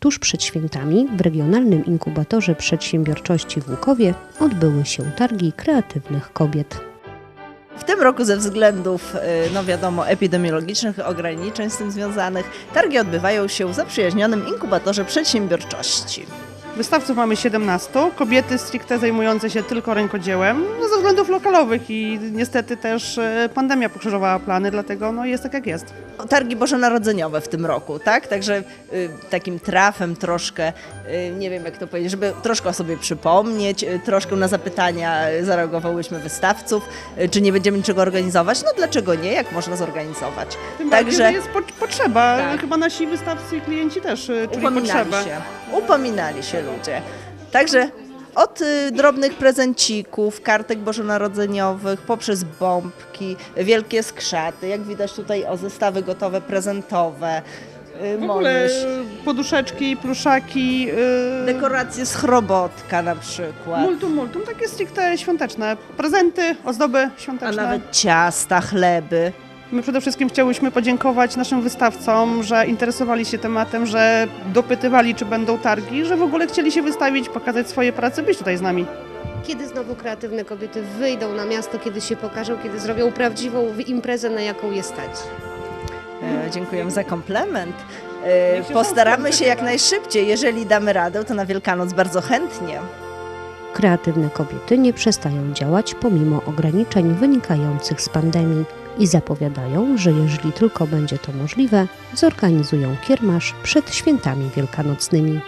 Tuż przed świętami w Regionalnym Inkubatorze Przedsiębiorczości w Łukowie odbyły się targi kreatywnych kobiet. W tym roku ze względów, y, no wiadomo, epidemiologicznych, ograniczeń z tym związanych, targi odbywają się w zaprzyjaźnionym inkubatorze przedsiębiorczości. Wystawców mamy 17, kobiety stricte zajmujące się tylko rękodziełem, no ze względów lokalowych i niestety też e, pandemia pokrzyżowała plany, dlatego no jest tak jak jest. Targi bożonarodzeniowe w tym roku, tak? Także y, takim trafem troszkę, y, nie wiem jak to powiedzieć, żeby troszkę o sobie przypomnieć, y, troszkę na zapytania y, zareagowałyśmy wystawców, y, czy nie będziemy niczego organizować. No dlaczego nie, jak można zorganizować? Tym Także- bardziej, jest po, potrzeba, Tak. chyba nasi wystawcy i klienci też e, czuli Upominali potrzebę. się, upominali się ludzie. Także od y, drobnych prezencików, kartek bożonarodzeniowych, poprzez bombki, wielkie skrzaty, jak widać tutaj o zestawy gotowe prezentowe, y, W ogóle poduszeczki, pluszaki, e, dekoracje z chrobotka na przykład, multum, multum, takie stricte świąteczne. Prezenty, ozdoby a świąteczne. nawet ciasta, chleby. My przede wszystkim chciałyśmy podziękować naszym wystawcom, że interesowali się tematem, że dopytywali, czy będą targi, że w ogóle chcieli się wystawić, pokazać swoje prace, być tutaj z nami. Kiedy znowu kreatywne kobiety wyjdą na miasto, kiedy się pokażą, kiedy zrobią prawdziwą imprezę, na jaką je stać? E, Dziękujemy za komplement. E, Postaramy się jak najszybciej. Jeżeli damy radę, to na Wielkanoc bardzo chętnie. Kreatywne kobiety nie przestają działać pomimo ograniczeń wynikających z pandemii i zapowiadają, że jeżeli tylko będzie to możliwe, zorganizują kiermasz przed świętami wielkanocnymi.